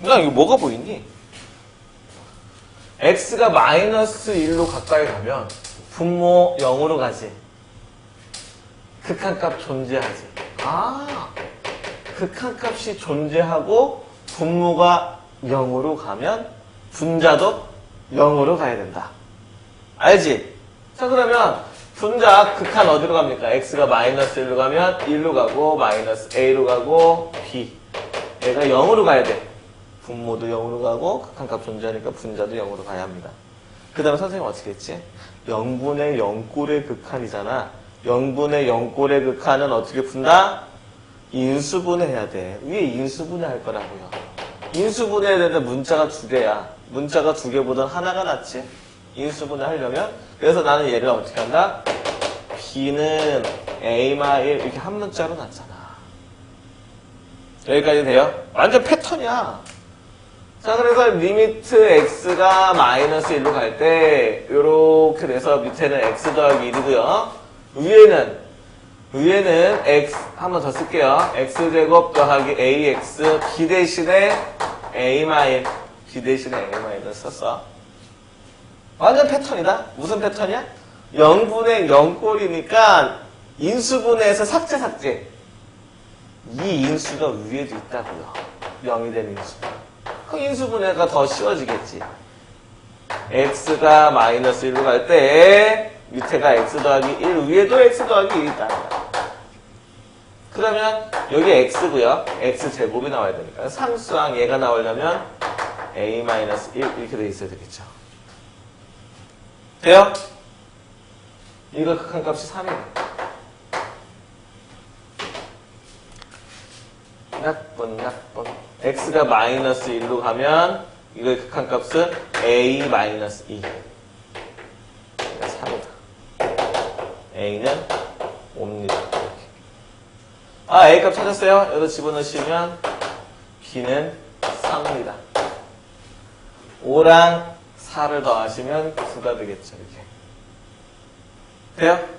나 이거 뭐가 보이니? x가 마이너스 1로 가까이 가면 분모 0으로 가지. 극한값 존재하지. 아, 극한값이 존재하고 분모가 0으로 가면 분자도 0으로 가야 된다. 알지? 자 그러면 분자 극한 어디로 갑니까? x가 마이너스 1로 가면 1로 가고 마이너스 a로 가고 b 얘가 0으로 가야 돼. 분모도 0으로 가고 극한값 존재하니까 분자도 0으로 가야 합니다. 그 다음에 선생님 어떻게 했지? 0분의 0꼴의 극한이잖아. 0분의 0꼴의 극한은 어떻게 푼다? 인수분해 해야 돼. 위에 인수분해 할 거라고요. 인수분해해야 되는데 문자가 두 개야. 문자가 두 개보단 하나가 낫지. 인수분해 하려면. 그래서 나는 얘를 어떻게 한다? b는 a-1 이렇게 한 문자로 놨잖아. 여기까지 돼요? 완전 패턴이야. 자, 그래서 리미트 x가 마이너스 1로 갈 때, 요렇게 돼서 밑에는 x 더하기 1이고요. 위에는, 위에는 x, 한번 더 쓸게요. x제곱 더하기 ax, b 대신에 a 마이, b 대신에 a 마이를 썼어. 완전 패턴이다. 무슨 패턴이야? 0분의 0꼴이니까 인수분해에서 삭제, 삭제. 이 인수가 위에도 있다고요. 0이 된 인수가. 그 인수분해가 더 쉬워지겠지. x가 마이너스 1로 갈 때 밑에가 x 더하기 1 위에도 x 더하기 1이 있다. 그러면 여기 x고요. x 제곱이 나와야 되니까 상수항 얘가 나오려면 a 마이너스 1 이렇게 돼 있어야 되겠죠. 돼요? 이거 극한값이 3이에요. 약분, 약분. X가 마이너스 1로 가면 이거의 극한값은 a 마이너스 2. 3이다. a는 5입니다. 이렇게. 아, a 값 찾았어요? 여기다 집어넣으시면 b는 3입니다. 5랑 4를 더하시면 9가 되겠죠, 이렇게. 돼요?